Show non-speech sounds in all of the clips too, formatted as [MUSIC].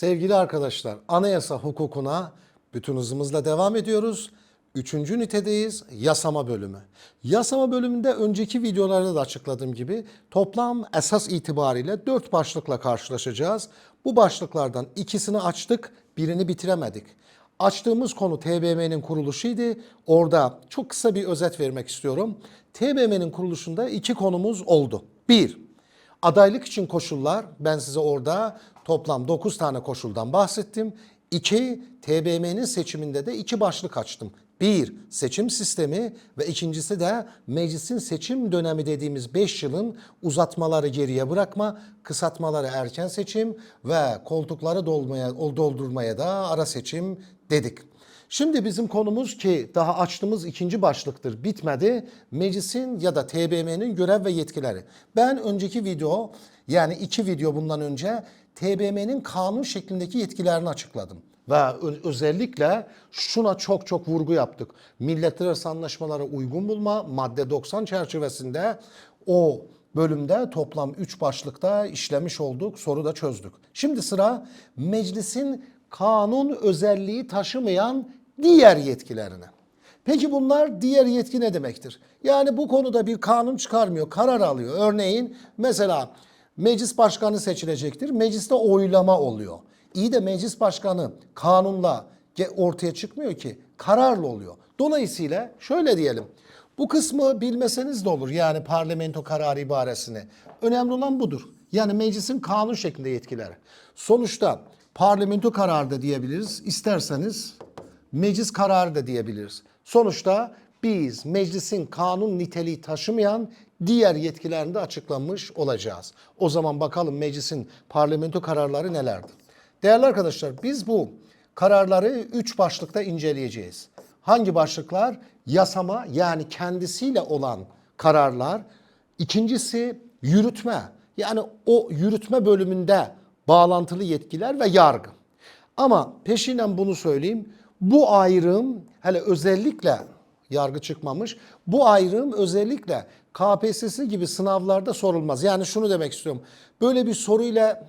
Sevgili arkadaşlar, anayasa hukukuna bütün hızımızla devam ediyoruz. Üçüncü ünitedeyiz, yasama bölümü. Yasama bölümünde önceki videolarda da açıkladığım gibi toplam esas itibariyle dört başlıkla karşılaşacağız. Bu başlıklardan ikisini açtık, birini bitiremedik. Açtığımız konu TBMM'nin kuruluşuydu. Orada çok kısa bir özet vermek istiyorum. TBMM'nin kuruluşunda iki konumuz oldu. Bir, Adaylık için koşullar, ben size orada toplam 9 tane koşuldan bahsettim. İki, TBMM'nin seçiminde de iki başlık açtım. Bir, seçim sistemi ve ikincisi de meclisin seçim dönemi dediğimiz 5 yılın uzatmaları geriye bırakma, kısaltmaları erken seçim ve koltukları dolmaya, doldurmaya da ara seçim dedik. Şimdi bizim konumuz ki daha açtığımız ikinci başlıktır bitmedi. Meclisin ya da TBMM'nin görev ve yetkileri. Ben önceki video yani iki video bundan önce TBMM'nin kanun şeklindeki yetkilerini açıkladım. Ve özellikle şuna çok çok vurgu yaptık. Milletler anlaşmalara uygun bulma madde 90 çerçevesinde o bölümde toplam 3 başlıkta işlemiş olduk, soru da çözdük. Şimdi sıra meclisin kanun özelliği taşımayan diğer yetkilerine. Peki bunlar diğer yetki ne demektir? Yani bu konuda bir kanun çıkarmıyor, karar alıyor. Örneğin mesela meclis başkanı seçilecektir. Mecliste oylama oluyor. İyi de meclis başkanı kanunla ortaya çıkmıyor ki, kararla oluyor. Dolayısıyla şöyle diyelim. Bu kısmı bilmeseniz de olur yani parlamento kararı ibaresini. Önemli olan budur. Yani meclisin kanun şeklinde yetkileri. Sonuçta parlamento kararı da diyebiliriz. İsterseniz meclis kararı da diyebiliriz. Sonuçta biz meclisin kanun niteliği taşımayan diğer yetkilerini de açıklamış olacağız. O zaman bakalım meclisin parlamento kararları nelerdir? Değerli arkadaşlar biz bu kararları üç başlıkta inceleyeceğiz. Hangi başlıklar? Yasama yani kendisiyle olan kararlar. İkincisi yürütme. Yani o yürütme bölümünde bağlantılı yetkiler ve yargı. Ama peşinden bunu söyleyeyim. Bu ayrım hele özellikle yargı çıkmamış. Bu ayrım özellikle KPSS gibi sınavlarda sorulmaz. Yani şunu demek istiyorum. Böyle bir soruyla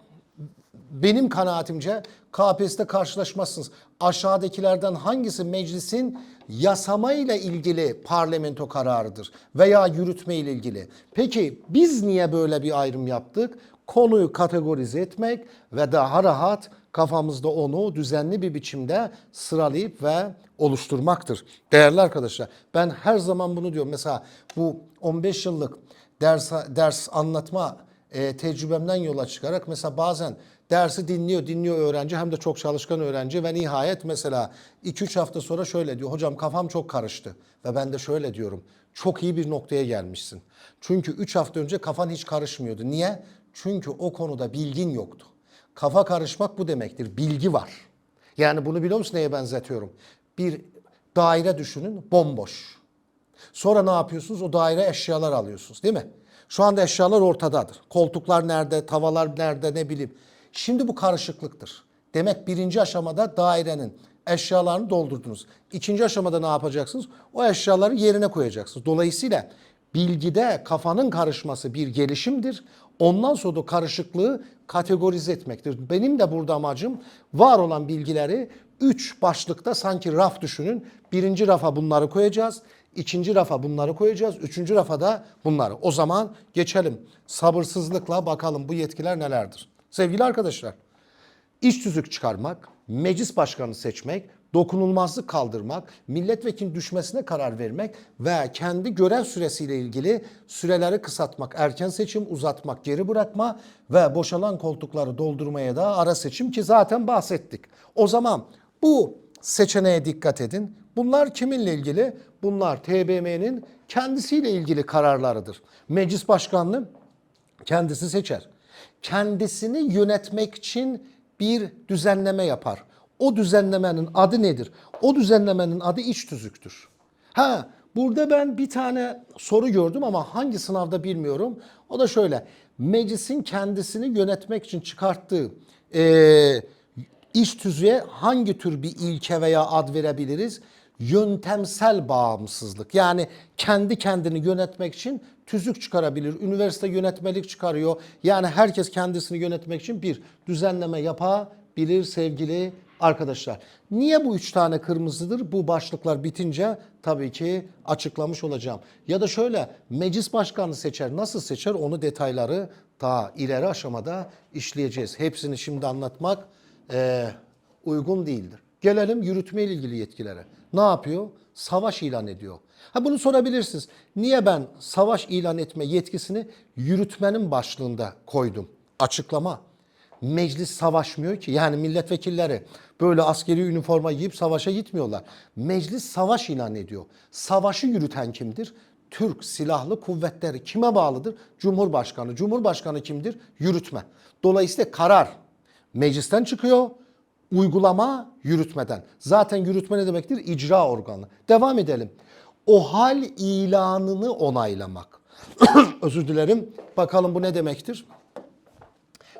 benim kanaatimce KPSS'te karşılaşmazsınız. Aşağıdakilerden hangisi meclisin yasama ile ilgili parlamento kararıdır veya yürütme ile ilgili? Peki biz niye böyle bir ayrım yaptık? Konuyu kategorize etmek ve daha rahat kafamızda onu düzenli bir biçimde sıralayıp ve oluşturmaktır. Değerli arkadaşlar ben her zaman bunu diyorum. Mesela bu 15 yıllık ders ders anlatma e, tecrübemden yola çıkarak mesela bazen dersi dinliyor, dinliyor öğrenci hem de çok çalışkan öğrenci ve nihayet mesela 2-3 hafta sonra şöyle diyor. Hocam kafam çok karıştı ve ben de şöyle diyorum. Çok iyi bir noktaya gelmişsin. Çünkü 3 hafta önce kafan hiç karışmıyordu. Niye? Çünkü o konuda bilgin yoktu. Kafa karışmak bu demektir. Bilgi var. Yani bunu biliyor musun neye benzetiyorum? Bir daire düşünün bomboş. Sonra ne yapıyorsunuz? O daire eşyalar alıyorsunuz değil mi? Şu anda eşyalar ortadadır. Koltuklar nerede, tavalar nerede ne bileyim. Şimdi bu karışıklıktır. Demek birinci aşamada dairenin eşyalarını doldurdunuz. İkinci aşamada ne yapacaksınız? O eşyaları yerine koyacaksınız. Dolayısıyla bilgide kafanın karışması bir gelişimdir. Ondan sonra da karışıklığı kategorize etmektir. Benim de burada amacım var olan bilgileri üç başlıkta sanki raf düşünün. Birinci rafa bunları koyacağız. İkinci rafa bunları koyacağız. Üçüncü rafa da bunları. O zaman geçelim. Sabırsızlıkla bakalım bu yetkiler nelerdir. Sevgili arkadaşlar, iş tüzük çıkarmak, meclis başkanı seçmek, dokunulmazlık kaldırmak, milletvekili düşmesine karar vermek ve kendi görev süresiyle ilgili süreleri kısaltmak, erken seçim uzatmak, geri bırakma ve boşalan koltukları doldurmaya da ara seçim ki zaten bahsettik. O zaman bu seçeneğe dikkat edin. Bunlar kiminle ilgili? Bunlar TBMM'nin kendisiyle ilgili kararlarıdır. Meclis başkanlığı kendisi seçer. Kendisini yönetmek için bir düzenleme yapar. O düzenlemenin adı nedir? O düzenlemenin adı iç tüzüktür. Ha, burada ben bir tane soru gördüm ama hangi sınavda bilmiyorum. O da şöyle. Meclisin kendisini yönetmek için çıkarttığı eee iş tüzüğe hangi tür bir ilke veya ad verebiliriz? Yöntemsel bağımsızlık. Yani kendi kendini yönetmek için tüzük çıkarabilir. Üniversite yönetmelik çıkarıyor. Yani herkes kendisini yönetmek için bir düzenleme yapabilir bilir sevgili arkadaşlar. Niye bu üç tane kırmızıdır? Bu başlıklar bitince tabii ki açıklamış olacağım. Ya da şöyle meclis başkanı seçer. Nasıl seçer? Onu detayları daha ileri aşamada işleyeceğiz. Hepsini şimdi anlatmak eee, uygun değildir. Gelelim yürütme ile ilgili yetkilere. Ne yapıyor? Savaş ilan ediyor. Ha bunu sorabilirsiniz. Niye ben savaş ilan etme yetkisini yürütmenin başlığında koydum? Açıklama. Meclis savaşmıyor ki. Yani milletvekilleri böyle askeri üniforma giyip savaşa gitmiyorlar. Meclis savaş ilan ediyor. Savaşı yürüten kimdir? Türk Silahlı Kuvvetleri kime bağlıdır? Cumhurbaşkanı. Cumhurbaşkanı kimdir? Yürütme. Dolayısıyla karar meclisten çıkıyor. Uygulama yürütmeden. Zaten yürütme ne demektir? İcra organı. Devam edelim. O hal ilanını onaylamak. [COUGHS] Özür dilerim. Bakalım bu ne demektir?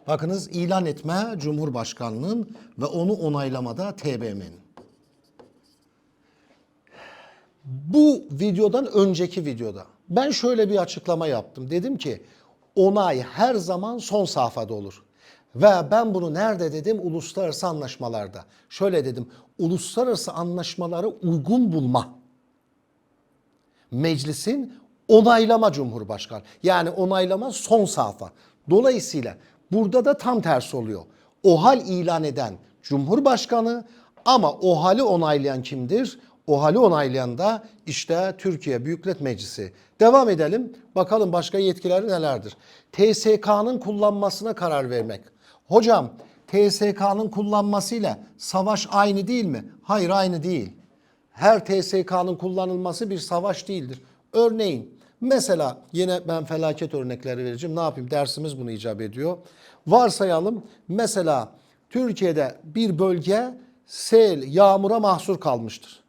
Bakınız ilan etme Cumhurbaşkanlığın ve onu onaylamada TBMM'nin. Bu videodan önceki videoda ben şöyle bir açıklama yaptım. Dedim ki onay her zaman son safhada olur. Ve ben bunu nerede dedim? Uluslararası anlaşmalarda. Şöyle dedim. Uluslararası anlaşmaları uygun bulma. Meclisin onaylama Cumhurbaşkanı. Yani onaylama son safha. Dolayısıyla burada da tam tersi oluyor. OHAL ilan eden Cumhurbaşkanı ama OHAL'i onaylayan kimdir? OHAL'i onaylayan da işte Türkiye Büyük Millet Meclisi. Devam edelim. Bakalım başka yetkileri nelerdir? TSK'nın kullanmasına karar vermek. Hocam TSK'nın kullanmasıyla savaş aynı değil mi? Hayır aynı değil her TSK'nın kullanılması bir savaş değildir. Örneğin mesela yine ben felaket örnekleri vereceğim. Ne yapayım dersimiz bunu icap ediyor. Varsayalım mesela Türkiye'de bir bölge sel, yağmura mahsur kalmıştır.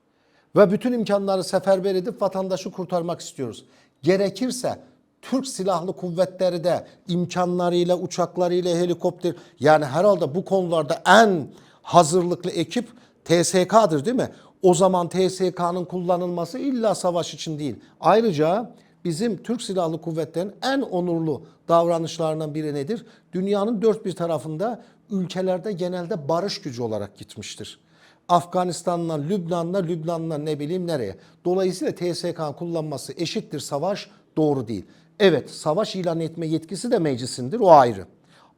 Ve bütün imkanları seferber edip vatandaşı kurtarmak istiyoruz. Gerekirse Türk Silahlı Kuvvetleri de imkanlarıyla, uçaklarıyla, helikopter yani herhalde bu konularda en hazırlıklı ekip TSK'dır değil mi? O zaman TSK'nın kullanılması illa savaş için değil. Ayrıca bizim Türk Silahlı Kuvvetleri'nin en onurlu davranışlarından biri nedir? Dünyanın dört bir tarafında ülkelerde genelde barış gücü olarak gitmiştir. Afganistan'la, Lübnan'la, Lübnan'la ne bileyim nereye. Dolayısıyla TSK kullanması eşittir savaş doğru değil. Evet savaş ilan etme yetkisi de meclisindir o ayrı.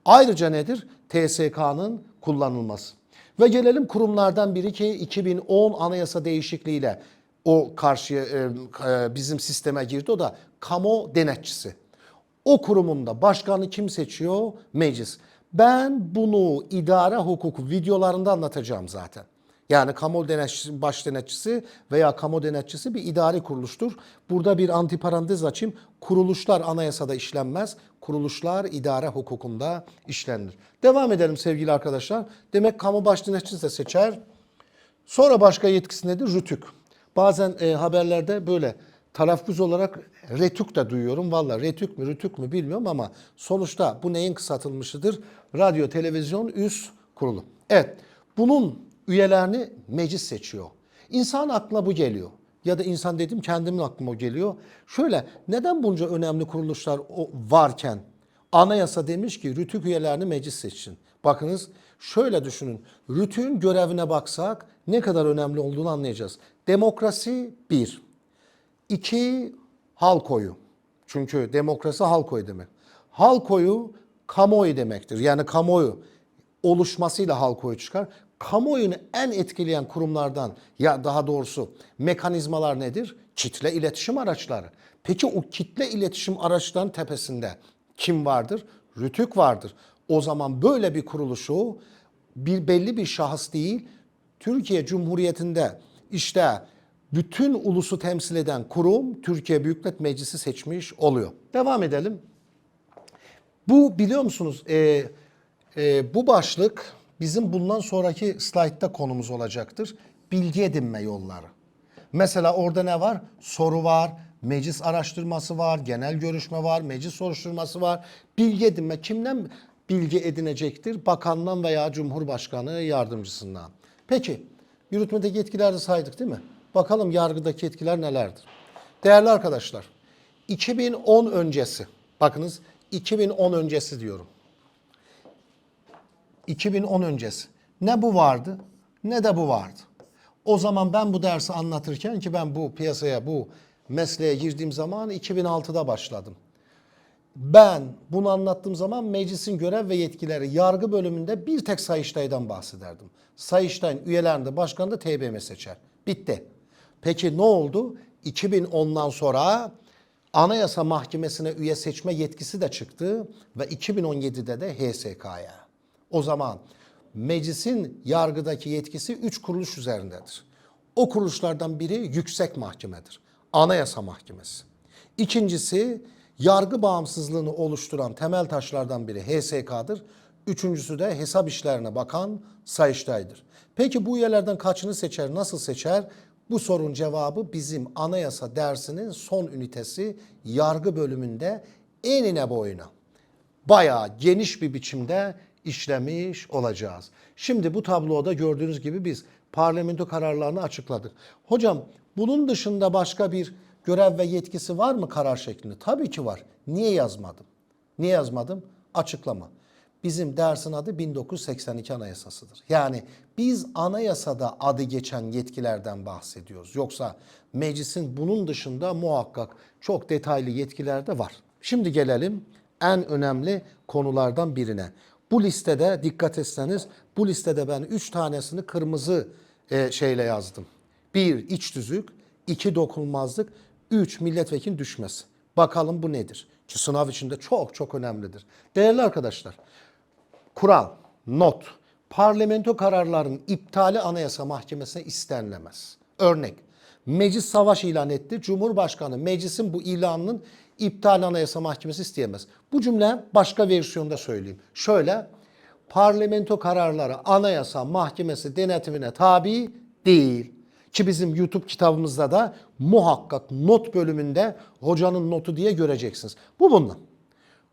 Ayrıca nedir? TSK'nın kullanılması. Ve gelelim kurumlardan biri ki 2010 anayasa değişikliğiyle o karşıya e, e, bizim sisteme girdi o da kamu denetçisi. O kurumunda başkanı kim seçiyor? Meclis. Ben bunu idare hukuku videolarında anlatacağım zaten. Yani kamu denetçisi, baş denetçisi veya kamu denetçisi bir idari kuruluştur. Burada bir antiparantez açayım. Kuruluşlar anayasada işlenmez. Kuruluşlar idare hukukunda işlenir. Devam edelim sevgili arkadaşlar. Demek kamu baş denetçisi de seçer. Sonra başka yetkisi nedir? Rütük. Bazen e, haberlerde böyle telaffuz olarak retük de duyuyorum. Valla retük mü rütük mü bilmiyorum ama sonuçta bu neyin kısaltılmışıdır? Radyo, televizyon, üst kurulu. Evet bunun üyelerini meclis seçiyor. İnsan aklına bu geliyor. Ya da insan dedim kendimin aklıma geliyor. Şöyle neden bunca önemli kuruluşlar varken anayasa demiş ki rütük üyelerini meclis seçsin. Bakınız şöyle düşünün. Rütüğün görevine baksak ne kadar önemli olduğunu anlayacağız. Demokrasi bir. İki, halk oyu. Çünkü demokrasi halk oyu demek. Halk oyu kamuoyu demektir. Yani kamuoyu oluşmasıyla halk oyu çıkar. Kamuoyunu en etkileyen kurumlardan ya daha doğrusu mekanizmalar nedir? Kitle iletişim araçları. Peki o kitle iletişim araçlarının tepesinde kim vardır? Rütük vardır. O zaman böyle bir kuruluşu bir belli bir şahıs değil, Türkiye Cumhuriyeti'nde işte bütün ulusu temsil eden kurum Türkiye Büyük Millet Meclisi seçmiş oluyor. Devam edelim. Bu biliyor musunuz e, e, bu başlık bizim bundan sonraki slaytta konumuz olacaktır. Bilgi edinme yolları. Mesela orada ne var? Soru var, meclis araştırması var, genel görüşme var, meclis soruşturması var. Bilgi edinme kimden bilgi edinecektir? Bakandan veya Cumhurbaşkanı yardımcısından. Peki yürütmedeki yetkileri de saydık değil mi? Bakalım yargıdaki yetkiler nelerdir? Değerli arkadaşlar 2010 öncesi bakınız 2010 öncesi diyorum. 2010 öncesi. Ne bu vardı ne de bu vardı. O zaman ben bu dersi anlatırken ki ben bu piyasaya, bu mesleğe girdiğim zaman 2006'da başladım. Ben bunu anlattığım zaman meclisin görev ve yetkileri yargı bölümünde bir tek Sayıştay'dan bahsederdim. Sayıştay'ın üyelerinde başkanı da TBMM seçer. Bitti. Peki ne oldu? 2010'dan sonra Anayasa Mahkemesi'ne üye seçme yetkisi de çıktı ve 2017'de de HSK'ya. O zaman meclisin yargıdaki yetkisi 3 kuruluş üzerindedir. O kuruluşlardan biri yüksek mahkemedir. Anayasa Mahkemesi. İkincisi yargı bağımsızlığını oluşturan temel taşlardan biri HSK'dır. Üçüncüsü de hesap işlerine bakan Sayıştay'dır. Peki bu üyelerden kaçını seçer, nasıl seçer? Bu sorun cevabı bizim anayasa dersinin son ünitesi yargı bölümünde enine boyuna bayağı geniş bir biçimde işlemiş olacağız. Şimdi bu tabloda gördüğünüz gibi biz parlamento kararlarını açıkladık. Hocam bunun dışında başka bir görev ve yetkisi var mı karar şeklinde? Tabii ki var. Niye yazmadım? Niye yazmadım? Açıklama. Bizim dersin adı 1982 Anayasasıdır. Yani biz anayasada adı geçen yetkilerden bahsediyoruz. Yoksa meclisin bunun dışında muhakkak çok detaylı yetkiler de var. Şimdi gelelim en önemli konulardan birine. Bu listede dikkat etseniz bu listede ben 3 tanesini kırmızı e, şeyle yazdım. Bir iç tüzük, iki dokunulmazlık, üç milletvekili düşmesi. Bakalım bu nedir? Ki sınav içinde çok çok önemlidir. Değerli arkadaşlar, kural, not, parlamento kararlarının iptali anayasa mahkemesine istenilemez. Örnek, meclis savaş ilan etti. Cumhurbaşkanı meclisin bu ilanının iptal anayasa mahkemesi isteyemez. Bu cümle başka versiyonda söyleyeyim. Şöyle, parlamento kararları anayasa mahkemesi denetimine tabi değil. Ki bizim YouTube kitabımızda da muhakkak not bölümünde hocanın notu diye göreceksiniz. Bu bundan.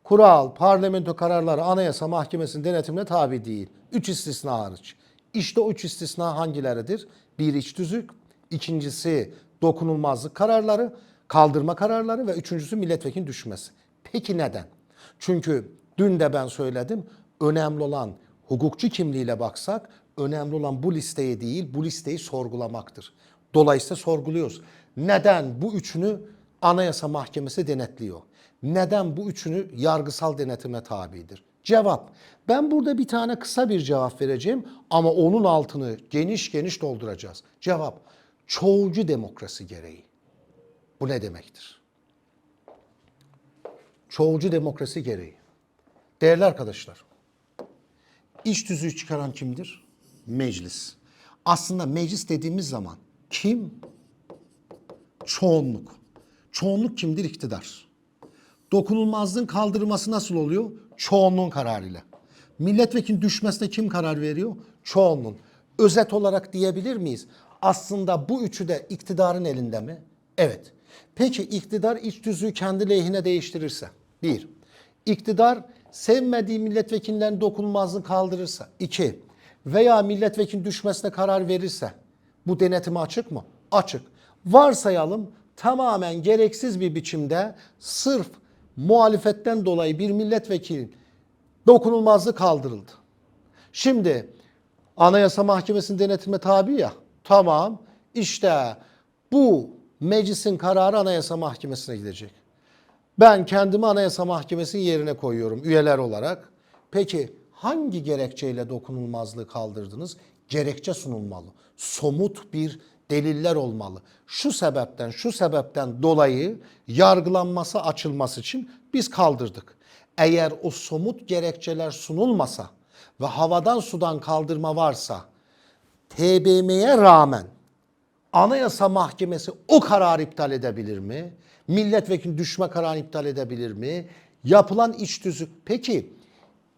Kural, parlamento kararları anayasa mahkemesinin denetimine tabi değil. Üç istisna hariç. İşte o üç istisna hangileridir? Bir iç tüzük, ikincisi dokunulmazlık kararları, kaldırma kararları ve üçüncüsü milletvekili düşmesi. Peki neden? Çünkü dün de ben söyledim, önemli olan hukukçu kimliğiyle baksak, önemli olan bu listeyi değil, bu listeyi sorgulamaktır. Dolayısıyla sorguluyoruz. Neden bu üçünü Anayasa Mahkemesi denetliyor? Neden bu üçünü yargısal denetime tabidir? Cevap. Ben burada bir tane kısa bir cevap vereceğim ama onun altını geniş geniş dolduracağız. Cevap. Çoğulcu demokrasi gereği. Bu ne demektir? Çoğulcu demokrasi gereği. Değerli arkadaşlar, iç tüzüğü çıkaran kimdir? Meclis. Aslında meclis dediğimiz zaman kim? Çoğunluk. Çoğunluk kimdir? İktidar. Dokunulmazlığın kaldırılması nasıl oluyor? Çoğunluğun kararıyla. Milletvekili düşmesine kim karar veriyor? Çoğunluğun. Özet olarak diyebilir miyiz? Aslında bu üçü de iktidarın elinde mi? Evet. Peki iktidar iç tüzüğü kendi lehine değiştirirse? Bir. İktidar sevmediği milletvekillerinin dokunulmazlığını kaldırırsa? iki. Veya milletvekili düşmesine karar verirse? Bu denetime açık mı? Açık. Varsayalım tamamen gereksiz bir biçimde sırf muhalefetten dolayı bir milletvekili dokunulmazlığı kaldırıldı. Şimdi Anayasa Mahkemesi'nin denetime tabi ya. Tamam. İşte bu meclisin kararı Anayasa Mahkemesi'ne gidecek. Ben kendimi Anayasa Mahkemesi'nin yerine koyuyorum üyeler olarak. Peki hangi gerekçeyle dokunulmazlığı kaldırdınız? Gerekçe sunulmalı. Somut bir deliller olmalı. Şu sebepten, şu sebepten dolayı yargılanması açılması için biz kaldırdık. Eğer o somut gerekçeler sunulmasa ve havadan sudan kaldırma varsa TBM'ye rağmen Anayasa Mahkemesi o kararı iptal edebilir mi? Milletvekili düşme kararını iptal edebilir mi? Yapılan iç tüzük. Peki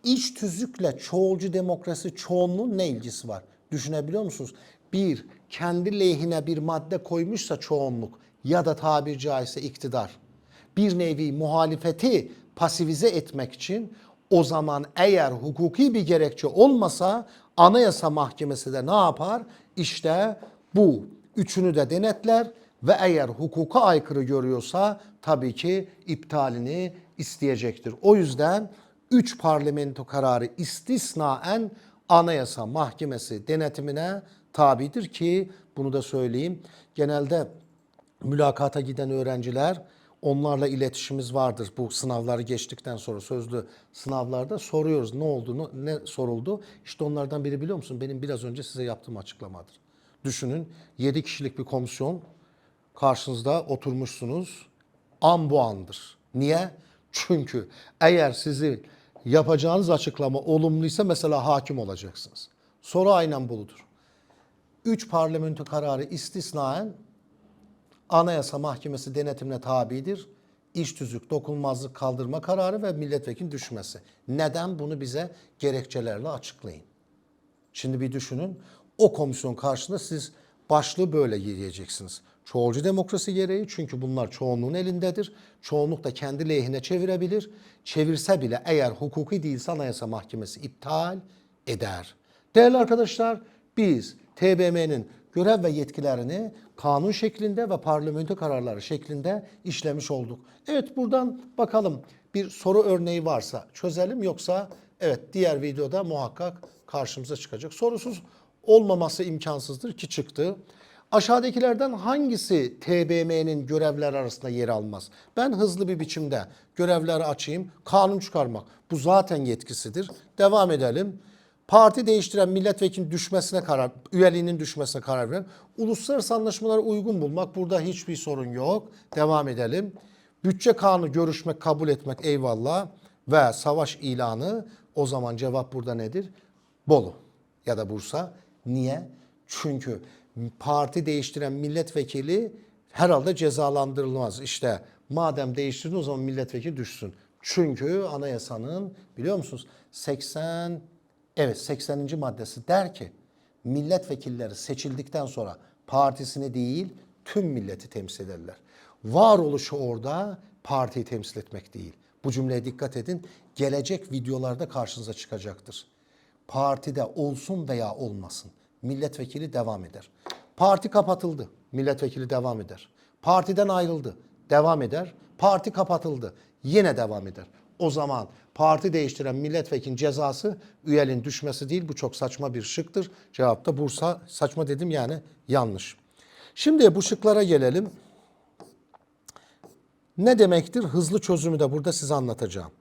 iç tüzükle çoğulcu demokrasi çoğunluğun ne ilgisi var? Düşünebiliyor musunuz? Bir, kendi lehine bir madde koymuşsa çoğunluk ya da tabir caizse iktidar bir nevi muhalefeti pasivize etmek için o zaman eğer hukuki bir gerekçe olmasa Anayasa Mahkemesi de ne yapar? İşte bu üçünü de denetler ve eğer hukuka aykırı görüyorsa tabii ki iptalini isteyecektir. O yüzden 3 parlamento kararı istisnaen Anayasa Mahkemesi denetimine tabidir ki bunu da söyleyeyim. Genelde mülakata giden öğrenciler onlarla iletişimimiz vardır. Bu sınavları geçtikten sonra sözlü sınavlarda soruyoruz ne olduğunu, ne soruldu. İşte onlardan biri biliyor musun? Benim biraz önce size yaptığım açıklamadır. Düşünün 7 kişilik bir komisyon karşınızda oturmuşsunuz. An bu andır. Niye? Çünkü eğer sizi yapacağınız açıklama olumluysa mesela hakim olacaksınız. Soru aynen buludur. 3 parlamento kararı istisnaen Anayasa Mahkemesi denetimine tabidir. İş tüzük, dokunulmazlık kaldırma kararı ve milletvekili düşmesi. Neden bunu bize gerekçelerle açıklayın. Şimdi bir düşünün. O komisyon karşısında siz başlığı böyle yiyeceksiniz. Çoğulcu demokrasi gereği çünkü bunlar çoğunluğun elindedir. Çoğunluk da kendi lehine çevirebilir. Çevirse bile eğer hukuki değilse Anayasa Mahkemesi iptal eder. Değerli arkadaşlar biz TBMM'nin görev ve yetkilerini kanun şeklinde ve parlamento kararları şeklinde işlemiş olduk. Evet buradan bakalım bir soru örneği varsa çözelim yoksa evet diğer videoda muhakkak karşımıza çıkacak. Sorusuz olmaması imkansızdır ki çıktı. Aşağıdakilerden hangisi TBMM'nin görevler arasında yer almaz? Ben hızlı bir biçimde görevleri açayım. Kanun çıkarmak. Bu zaten yetkisidir. Devam edelim. Parti değiştiren milletvekilinin düşmesine karar, üyeliğinin düşmesine karar veren, uluslararası anlaşmalara uygun bulmak. Burada hiçbir sorun yok. Devam edelim. Bütçe kanunu görüşmek, kabul etmek eyvallah ve savaş ilanı o zaman cevap burada nedir? Bolu ya da Bursa. Niye? Çünkü parti değiştiren milletvekili herhalde cezalandırılmaz. İşte madem değiştirdin o zaman milletvekili düşsün. Çünkü anayasanın biliyor musunuz 80 evet 80. maddesi der ki milletvekilleri seçildikten sonra partisini değil tüm milleti temsil ederler. Varoluşu orada partiyi temsil etmek değil. Bu cümleye dikkat edin. Gelecek videolarda karşınıza çıkacaktır. Partide olsun veya olmasın milletvekili devam eder. Parti kapatıldı, milletvekili devam eder. Partiden ayrıldı, devam eder. Parti kapatıldı, yine devam eder. O zaman parti değiştiren milletvekilinin cezası üyeliğin düşmesi değil. Bu çok saçma bir şıktır. Cevap da Bursa. Saçma dedim yani yanlış. Şimdi bu şıklara gelelim. Ne demektir? Hızlı çözümü de burada size anlatacağım.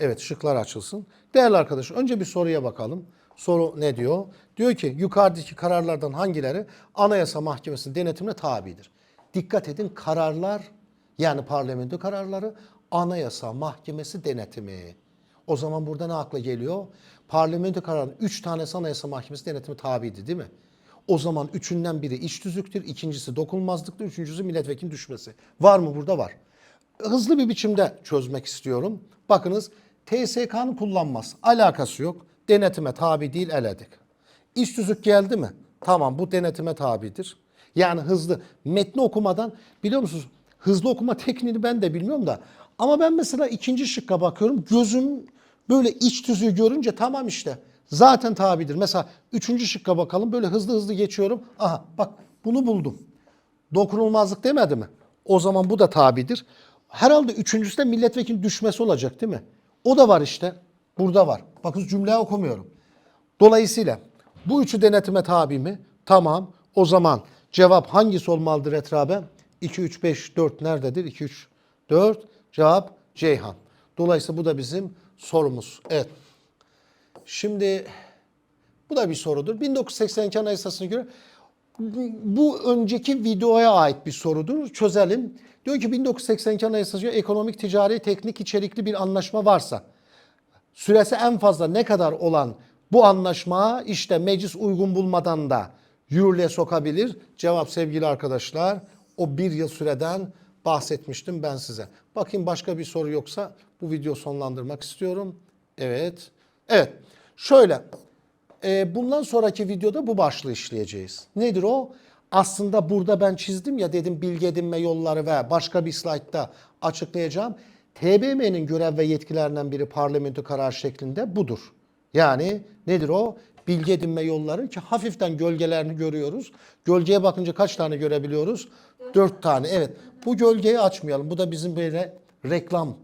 Evet şıklar açılsın. Değerli arkadaş önce bir soruya bakalım. Soru ne diyor? Diyor ki yukarıdaki kararlardan hangileri Anayasa Mahkemesi'nin denetimine tabidir? Dikkat edin kararlar yani parlamento kararları Anayasa Mahkemesi denetimi. O zaman burada ne akla geliyor? Parlamento kararının 3 tanesi Anayasa Mahkemesi denetimi tabiydi değil mi? O zaman üçünden biri iç tüzüktür, ikincisi dokunulmazlıktır, üçüncüsü milletvekili düşmesi. Var mı burada? Var. Hızlı bir biçimde çözmek istiyorum. Bakınız TSK'nın kullanmaz. Alakası yok. Denetime tabi değil eledik. İş tüzük geldi mi? Tamam bu denetime tabidir. Yani hızlı. Metni okumadan biliyor musunuz? Hızlı okuma tekniğini ben de bilmiyorum da. Ama ben mesela ikinci şıkka bakıyorum. Gözüm böyle iç tüzüğü görünce tamam işte. Zaten tabidir. Mesela üçüncü şıkka bakalım. Böyle hızlı hızlı geçiyorum. Aha bak bunu buldum. Dokunulmazlık demedi mi? O zaman bu da tabidir. Herhalde üçüncüsü de milletvekili düşmesi olacak değil mi? O da var işte. Burada var. Bakın cümleyi okumuyorum. Dolayısıyla bu üçü denetime tabi mi? Tamam. O zaman cevap hangisi olmalıdır etrabe? 2, 3, 5, 4 nerededir? 2, 3, 4. Cevap Ceyhan. Dolayısıyla bu da bizim sorumuz. Evet. Şimdi bu da bir sorudur. 1982 Anayasası'na göre bu önceki videoya ait bir sorudur. Çözelim. Diyor ki 1982 Anayasası ekonomik, ticari, teknik içerikli bir anlaşma varsa süresi en fazla ne kadar olan bu anlaşma işte meclis uygun bulmadan da yürürlüğe sokabilir. Cevap sevgili arkadaşlar o bir yıl süreden bahsetmiştim ben size. Bakayım başka bir soru yoksa bu video sonlandırmak istiyorum. Evet. Evet. Şöyle. E, bundan sonraki videoda bu başlığı işleyeceğiz. Nedir o? Aslında burada ben çizdim ya dedim bilgi edinme yolları ve başka bir slaytta açıklayacağım. TBMM'nin görev ve yetkilerinden biri parlamento karar şeklinde budur. Yani nedir o? Bilgi edinme yolları ki hafiften gölgelerini görüyoruz. Gölgeye bakınca kaç tane görebiliyoruz? Dört tane. Evet. Bu gölgeyi açmayalım. Bu da bizim böyle reklam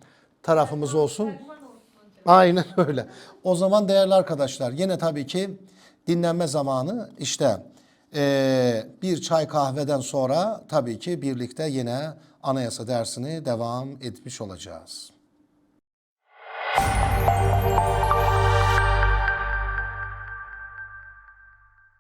tarafımız olsun. Aynen [LAUGHS] öyle. O zaman değerli arkadaşlar yine tabii ki dinlenme zamanı işte ee, bir çay kahveden sonra tabii ki birlikte yine anayasa dersini devam etmiş olacağız.